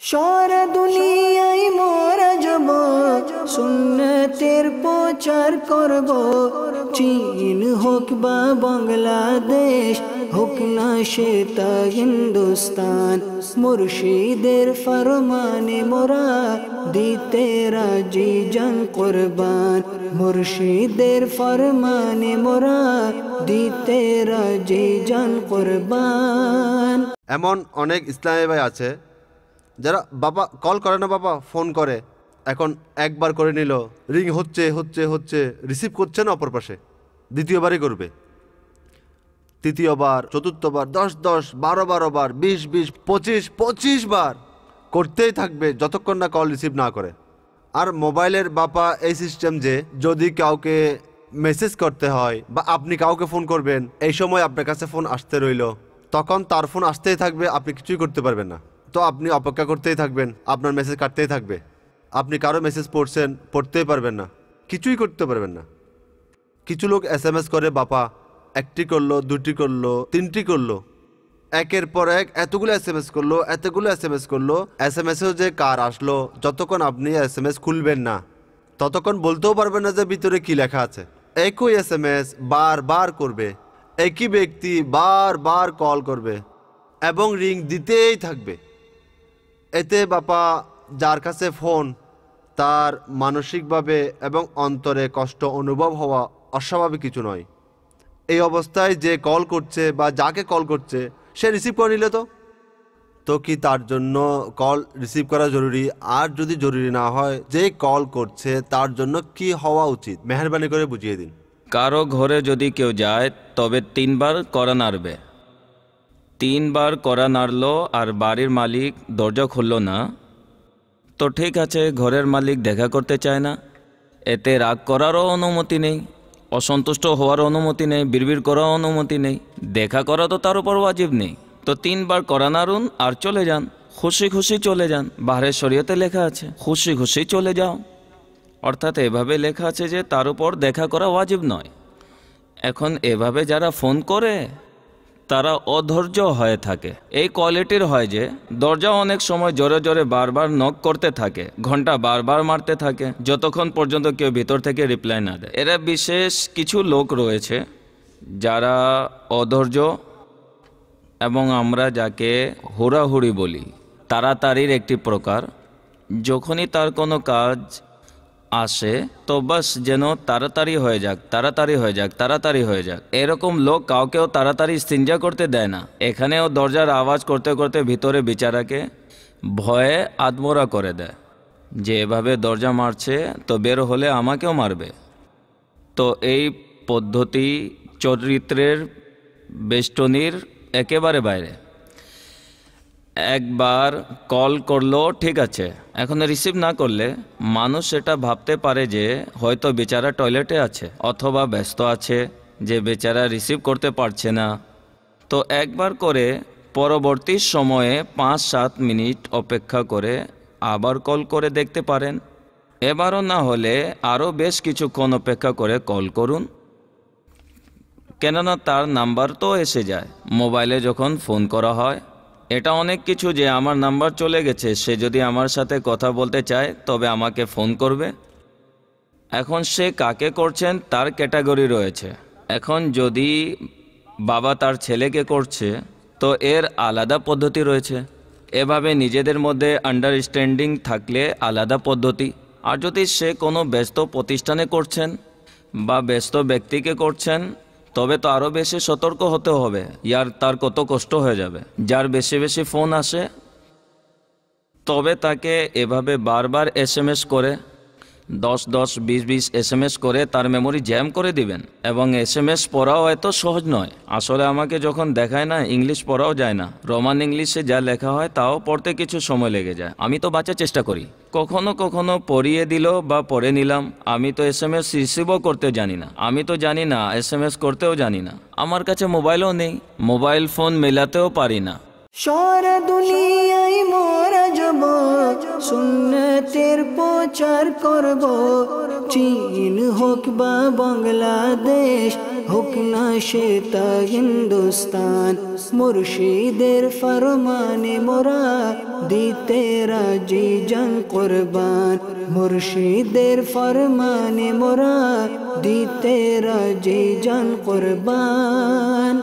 সারা দুনিয়ায় মোরা যাব, সুন্নতের প্রচার করব। চীন হোক বা বাংলাদেশ, হোক না সেটা হিন্দুস্তান, মুর্শিদের ফরমানে মোরা দিতে রাজি জান কোরবান। মুর্শিদের ফরমানে মোরা দিতে রাজি জান কোরবান। এমন অনেক ইসলামী ভাই আছে যারা বাবা কল করে না বাবা ফোন করে, এখন একবার করে নিল রিং হচ্ছে হচ্ছে হচ্ছে রিসিভ করছে না অপর পাশে? দ্বিতীয়বারই করবে। তৃতীয়বার, চতুর্থবার, দশ দশ, বারো বারো বার, বিশ বিশ, পঁচিশ পঁচিশ বার করতেই থাকবে যতক্ষণ না কল রিসিভ না করে। আর মোবাইলের বাপা এই সিস্টেম যে, যদি কাউকে মেসেজ করতে হয় বা আপনি কাউকে ফোন করবেন, এই সময় আপনার কাছে ফোন আসতে রইল, তখন তার ফোন আসতেই থাকবে, আপনি কিছুই করতে পারবেন না। তো আপনি অপেক্ষা করতেই থাকবেন, আপনার মেসেজ কাটতেই থাকবে। আপনি কারও মেসেজ পড়ছেন, পড়তেই পারবেন না, কিছুই করতে পারবেন না। কিছু লোক এস এম এস করে, বাপা, একটি করল, দুটি করল, তিনটি করল। একের পর এক এতগুলো এস এম এস করল, এতগুলো এস এম এস করল। এস এম এসেও যে কার আসলো, যতক্ষণ আপনি এস এম এস খুলবেন না, ততক্ষণ বলতেও পারবেন না যে ভিতরে কি লেখা আছে। একই এস এম এস বারবার করবে, একই ব্যক্তি বারবার কল করবে এবং রিং দিতেই থাকবে। এতে বাপা যার কাছে ফোন, তার মানসিকভাবে এবং অন্তরে কষ্ট অনুভব হওয়া অস্বাভাবিক কিছু নয়। এই অবস্থায় যে কল করছে বা যাকে কল করছে, সে রিসিভ করে নিলে তো? তো কি তার জন্য কল রিসিভ করা জরুরি? আর যদি জরুরি না হয়, যে কল করছে তার জন্য কি হওয়া উচিত? মেহরবানি করে বুঝিয়ে দিন। কারও ঘরে যদি কেউ যায়, তবে তিনবার করা নাড়বে। তিনবার করা নাড়লো আর বাড়ির মালিক দরজা খুলল না। তো ঠিক আছে, ঘরের মালিক দেখা করতে চায় না। এতে রাগ করারও অনুমতি নেই, অসন্তুষ্ট হওয়ার অনুমতি নেই, বিড়বিড় করার অনুমতি নেই, দেখা করা তো তার উপর ওয়াজিব নেই। তো তিনবার করা নাড়ুন আর চলে যান, খুশি খুশি চলে যান। বাহারের শরীয়তে লেখা আছে, খুশি খুশি চলে যাও। অর্থাৎ এভাবে লেখা আছে যে তার উপর দেখা করা ওয়াজিব নয়। এখন এভাবে যারা ফোন করে তারা অধৈর্য হয়ে থাকে। এই কোয়ালিটির হয় যে দরজা অনেক সময় জোরে জোরে বারবার নক করতে থাকে, ঘণ্টা বারবার মারতে থাকে, যতক্ষণ পর্যন্ত কেউ ভিতর থেকে রিপ্লাই না দেয়। এরা বিশেষ কিছু লোক রয়েছে, যারা অধৈর্য এবং আমরা যাকে হুড়াহুড়ি বলি। তাড়াতাড়ির একটি প্রকার, যখনই তার কোনো কাজ আসে, তো বাস যেন তাড়াতাড়ি হয়ে যাক, তাড়াতাড়ি হয়ে যাক, তাড়াতাড়ি হয়ে যাক। এরকম লোক কাউকেও তাড়াতাড়ি স্তিঞ্জা করতে দেয় না। এখানেও দরজার আওয়াজ করতে করতে ভিতরে বিচারাকে ভয়ে আত্মরা করে দেয়। যে এভাবে দরজা মারছে, তো বের হলে আমাকেও মারবে। তো এই পদ্ধতি চরিত্রের বেষ্টনীর একেবারে বাইরে। একবার কল করল, ঠিক আছে। এখন রিসিভ না করলে মানুষ সেটা ভাবতে পারে যে হয়তো বেচারা টয়লেটে আছে অথবা ব্যস্ত আছে, যে বেচারা রিসিভ করতে পারছে না। তো একবার করে পরবর্তী সময়ে পাঁচ সাত মিনিট অপেক্ষা করে আবার কল করে দেখতে পারেন। এবারও না হলে আরও বেশ কিছুক্ষণ অপেক্ষা করে কল করুন। কেননা তার নাম্বার তো এসে যায়। মোবাইলে যখন ফোন করা হয় এটা অনেক কিছু যে আমার নাম্বার চলে গেছে, সে যদি আমার সাথে কথা বলতে চায়, তবে আমাকে ফোন করবে। এখন সে কাকে করছেন, তার ক্যাটাগরি রয়েছে। এখন যদি বাবা তার ছেলেকে করছে, তো এর আলাদা পদ্ধতি রয়েছে। এভাবে নিজেদের মধ্যে আন্ডারস্ট্যান্ডিং থাকলে আলাদা পদ্ধতি। আর যদি সে কোনো ব্যস্ত প্রতিষ্ঠানে করছেন বা ব্যস্ত ব্যক্তিকে করছেন তবে তো আরও বেশি সতর্ক হতে হবে, ইয়ার তার কত কষ্ট হয়ে যাবে। যার বেশি বেশি ফোন আসে, তবে তাকে এভাবে বারবার এস করে দশ দশ, বিশ বিশ এসএমএস করে তার মেমোরি জ্যাম করে দিবেন। এবং এসএমএস পড়াও এত সহজ নয়। আসলে আমাকে যখন দেখায় না ইংলিশ পড়াও যায় না। রোমান ইংলিশে যা লেখা হয়, তাও পড়তে কিছু সময় লেগে যায়। আমি তো বাঁচার চেষ্টা করি। কখনো কখনো পড়িয়ে দিল বা পড়ে নিলাম। আমি তো এসএমএস রিসিভও করতে জানি না। আমি তো জানি না এসএমএস করতেও জানি না। আমার কাছে মোবাইলও নেই। মোবাইল ফোন মেলাতেও পারি না। সারা দুনিয়ায় মোরা যাব, সুন্নতের প্রচার করব। চীন হোক বা বাংলাদেশ, হোক না সেটা হিন্দুস্তান, মুর্শিদের ফরমানে মোরা দিতে রাজি জান কোরবান। মুর্শিদের ফরমানে মোরা দিতে রাজি জান কোরবান।